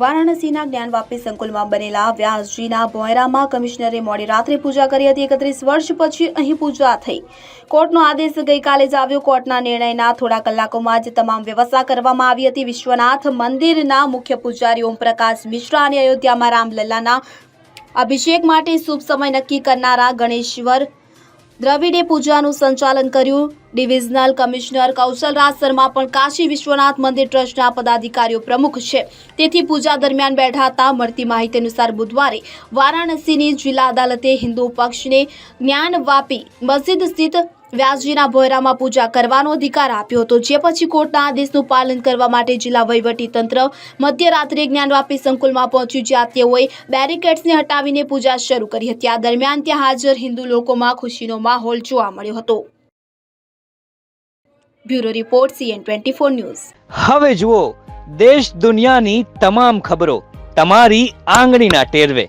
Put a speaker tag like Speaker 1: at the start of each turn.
Speaker 1: વારાણસીના જ્ઞાનવાપી સંકુલમાં બનેલા વ્યાસજીના ભોયરામાં કમિશનરે મોડી રાત્રે પૂજા કરી હતી. એકત્રીસ વર્ષ પછી અહીં પૂજા થઈ. કોર્ટનો આદેશ ગઈકાલે જ આવ્યો. કોર્ટના નિર્ણયના થોડા કલાકોમાં જ તમામ વ્યવસ્થા કરવામાં આવી હતી. વિશ્વનાથ મંદિરના મુખ્ય પૂજારી ઓમપ્રકાશ મિશ્રા અને અયોધ્યામાં રામલલ્લાના અભિષેક માટે શુભ સમય નક્કી કરનારા ગણેશ્વર દ્રવિડે પૂજાનું સંચાલન કર્યું. ડિવિઝનલ કમિશનર કૌશલરાજ શર્મા પણ કાશી વિશ્વનાથ મંદિર ટ્રસ્ટના પદાધિકારીઓ પ્રમુખ છે. તેથી પૂજા દરમિયાન બેઠા હતા. મળતી માહિતી અનુસાર બુધવારે વારાણસીની જિલ્લા અદાલતે હિન્દુ પક્ષને જ્ઞાન વાપી મસ્જિદ સ્થિત વ્યાસજીના ભોયરામાં પૂજા કરવાનો અધિકાર આપ્યો હતો, જે પછી કોર્ટના આદેશનું પાલન કરવા માટે જિલ્લા તંત્ર મધ્યરાત્રે જ્ઞાનવાપી સંકુલમાં પહોંચ્યું, જ્યાં તેઓએ બેરિકેડ્સને હટાવીને પૂજા શરૂ કરી હતી. આ દરમિયાન ત્યાં હાજર હિન્દુ લોકોમાં ખુશીનો માહોલ જોવા મળ્યો હતો. Bureau report, CN twenty four news.
Speaker 2: હવે જુઓ, દેશ દુનિયાની તમામ ખબરો તમારી આંગળીના ટેરવે.